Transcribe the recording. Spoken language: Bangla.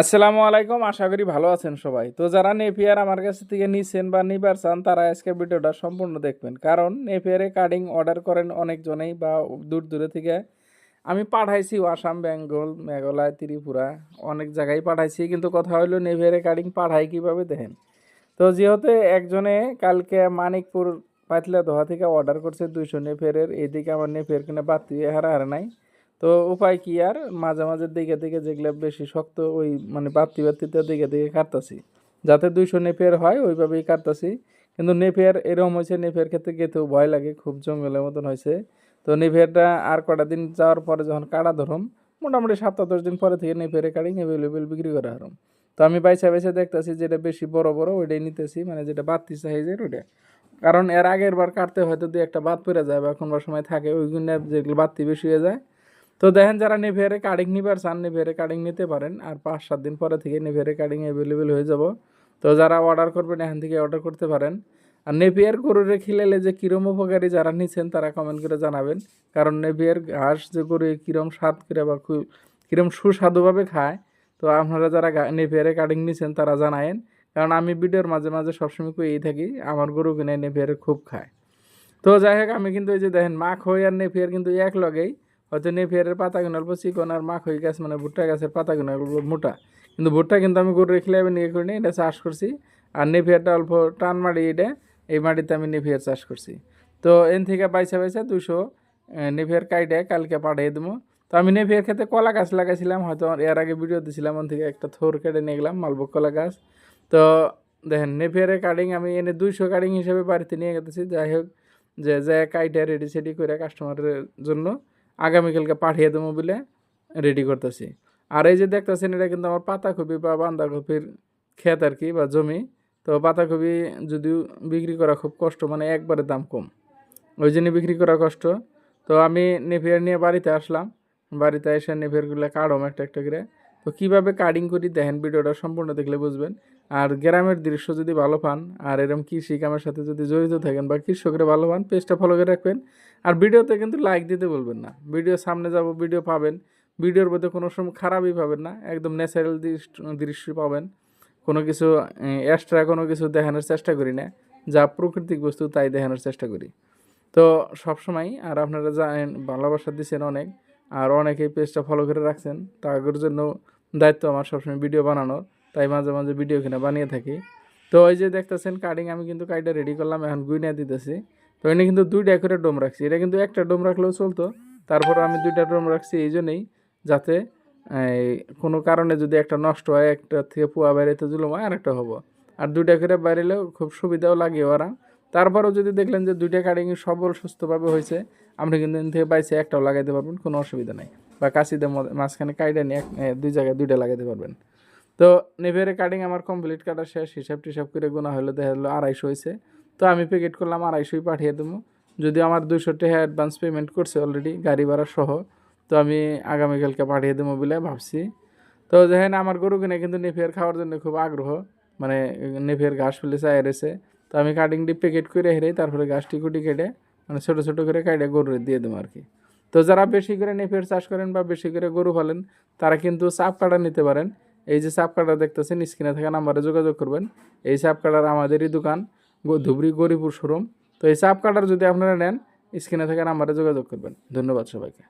আসসালামু আলাইকুম, আশা করি ভালো আছেন সবাই। তো যারা নেপিয়ার আমার কাছ থেকে নিছেন বা নিবার চান, তারা আজকে ভিডিওটা সম্পূর্ণ দেখবেন। কারণ নেপিয়ারে কাটিং অর্ডার করেন অনেকজনেই বা দূর দূরে থেকে আমি পাঠাইছি আসাম, বেঙ্গল, মেঘালয়, ত্রিপুরা, অনেক জায়গায় পাঠাইছি। কিন্তু কথা হলো নেপিয়ারে কাটিং পাঠাই কীভাবে দেখেন? তো যেহেতু একজনে কালকে মানিকপুর পাতলা দোহা থেকে অর্ডার করছে দুইশো নেফেরের এদিকে আমার নেফের কিনে বাতি হারা হারা নাই। তো উপায় কি? আর মাঝে মাঝে দিকে দিকে যেগুলো বেশি শক্ত, ওই মানে বাতি বাতিতে দিকে দিকে কাটতাছি। যাতে দুইশো নেপিয়ার হয়, ওইভাবেই কাটতাছি। কিন্তু নেপিয়ার এরকম হয়েছে নেপিয়ার ক্ষেত্রে গেতেও ভয় লাগে, খুব জঙ্গলের মতন হয়েছে। তো নেপিয়ারটা আর কটা দিন যাওয়ার পরে যখন কাটা ধরম, মোটামুটি সপ্তাহ দশ দিন পরে থেকে নেপিয়ারে কাটিং অ্যাভেলেবেল বিক্রি করা হারম। তো আমি বাইসা বাইসা দেখতেছি যেটা বেশি বড় বড়, ওইটাই নিতেছি মানে যেটা বাতি সাইজের ওইটা। কারণ এর আগের বার কাটতে হয়তো দু একটা বাদ পড়ে যায়, বা এখনবার সময় থাকে, ওইগুলো যেগুলো বাতি বেশি হয়ে যায় তো দেখেন যারা নেভিয়ারে কার্ডিং নিবার চান নেভিয়ারে কার্ডিং নিতে পারেন। আর পাঁচ, সাত দিন পরে থেকে নেভিয়ারে কার্ডিং অ্যাভেলেবেল হয়ে যাব। তো যারা অর্ডার করবেন, এখান থেকে অর্ডার করতে পারেন। আর নেভিয়ার গরুরে খিলালে যে কিরম উপকারী যারা নিচ্ছেন তারা কমেন্ট করে জানাবেন। কারণ নেভিয়ার ঘাস যে গরু কিরম স্বাদ করে বা কিরম সুস্বাদুভাবে খায়, তো আপনারা যারা নেভিয়ারে কাটিং নিছেন, তারা জানায়েন। কারণ আমি ভিডিওর মাঝে মাঝে সবসময় কইই থাকি, আমার গরু কিনে নেভিয়ারে খুব খায়। তো যাই হোক, আমি কিন্তু এই যে দেখেন, মাখ হই আর নেভিয়ার কিন্তু এক লগেই। হয়তো নেভিয়ারের পাতাগুলো অল্প চিকন আর মাখ হয়ে গাছ মানে ভুট্টা গাছের পাতাগুলো অল্প মোটা। কিন্তু ভুট্টা কিন্তু আমি গরু রেখে নিয়ে করিনি, এটা চাষ করছি। আর নেভিয়ারটা অল্প টান মাটি এটা, এই মাটিতে আমি নেভিয়ার চাষ করছি। তো এন থেকে বাইসা বাইসা দুশো নেভিয়ার কাইটে, কালকে পাঠিয়ে দেবো তো আমি নেভিয়ার ক্ষেত্রে কলা গাছ লাগাইছিলাম, হয়তো এর আগে ভিডিও দিয়েছিলাম ওন থেকে একটা থোর কেটে নিয়ে গেলাম মালভোগ কলা গাছ। তো দেখেন নেভিয়ারের কাটিং আমি এনে দুইশো কাটিং হিসেবে বাড়িতে নিয়ে গেতেছি, যাই হোক, যে যে কাইটে রেডি সেডি করে কাস্টমারের জন্য। আগামীকালকে পাঠিয়ে দেবো বলে রেডি করতেছি। আর এই যে দেখতেছেন, এটা কিন্তু আমার পাতাকপি বা বান্ধাকপির ক্ষেত আর কি বা জমি। তো পাতাকপি যদিও বিক্রি করা খুব কষ্ট মানে একবারে দাম কম। ওই জন্য বিক্রি করা কষ্ট। তো আমি নেফিয়ার নিয়ে বাড়িতে আসলাম। বাড়িতে এসে নেফিয়ারগুলো কাটম একটা একটা করে। তো কীভাবে কাটিং করি দেখেন ভিডিওটা সম্পূর্ণ দেখলে বুঝবেন। আর গ্রামের দৃশ্য যদি ভালো পান, আর এরকম কৃষি কামের সাথে যদি জড়িত থাকেন বা কৃষকরা ভালো পান পেজটা ফলো করে রাখবেন। আর ভিডিওতে কিন্তু লাইক দিতে বলবেন না। ভিডিও সামনে যাব, ভিডিও পাবেন। ভিডিওর মধ্যে কোনো সময় খারাপই পাবেন না, একদম ন্যাচারাল দৃশ্য পাবেন। কোনো কিছু এক্সট্রা কোনো কিছু দেখানোর চেষ্টা করি না। যা প্রাকৃতিক বস্তু, তাই দেখানোর চেষ্টা করি। তো সবসময়, আর আপনারা জানেন, ভালোবাসা দিচ্ছেন অনেক, আর অনেকেই পেজটা ফলো করে রাখছেন তাদের জন্য দায়িত্ব আমার সবসময় ভিডিও বানানোর, তাই মাঝে মাঝে ভিডিও কিনে বানিয়ে থাকি। তো ওই যে দেখতেছেন কাটিং আমি কিন্তু কাইটা রেডি করলাম, এখন গুইনা দিতেছি। তো এনে কিন্তু দুইটা করে ডোম রাখছি। এটা কিন্তু একটা ডোম রাখলেও চলতো তারপর আমি দুইটা ডোম রাখছি এই জন্যই যাতে কোনো কারণে যদি একটা নষ্ট হয়, একটা থেকে পুয়া বাইরেতে জুলুম হয় আর একটা হব। আর দুইটা করে বাইরেলেও খুব সুবিধাও লাগে ওরা। তারপরেও যদি দেখলেন যে দুইটা কাটিং সবল, সুস্থভাবে হয়েছে আপনি কিন্তু থেকে বাইসে একটাও লাগাইতে পারবেন, কোনো অসুবিধা নেই। বা কাশিতে মাঝখানে কাইডা নিয়ে দুই জায়গায় দুইটা লাগাইতে পারবেন। তো নেভেরে কাটিং আমার কমপ্লিট কাটা শেষ, হিসাব টিসাব করে গোনা হলো দেখা হলো আড়াইশো হয়েছে তো আমি পেকেট করলাম আড়াইশোই পাঠিয়ে দেবো যদি আমার দুশো টাকা অ্যাডভান্স পেমেন্ট করছে অলরেডি গাড়ি ভাড়া সহ, তো আমি আগামীকালকে পাঠিয়ে দেবো বলে ভাবছি। তো দেখেন আমার গরু কিনে কিন্তু নেফিয়ার খাওয়ার জন্য খুব আগ্রহ মানে নেফিয়ার ঘাস ফেলে চাই এসে তো আমি কাটিংটি প্যাকেট করে হেরে তারপরে গাছটি কুটি কেটে মানে ছোটো ছোটো করে কাটে গরু দিয়ে দেবো আর কি। তো যারা বেশি করে নেপের চাষ করেন বা বেশি করে গরু ফেলেন তারা কিন্তু চাপ কাটা নিতে পারেন। এই যে চাপ কাটা দেখতেছেন, স্ক্রিনে থাকা নাম্বারে যোগাযোগ করবেন। এই চাপ কাটার আমাদেরই দোকান ধুবড়ি গরিপুর শোরুম। তো এই চাপ কাটার যদি আপনারা নেন, স্ক্রিনে থাকা নাম্বারে যোগাযোগ করবেন। ধন্যবাদ সবাইকে।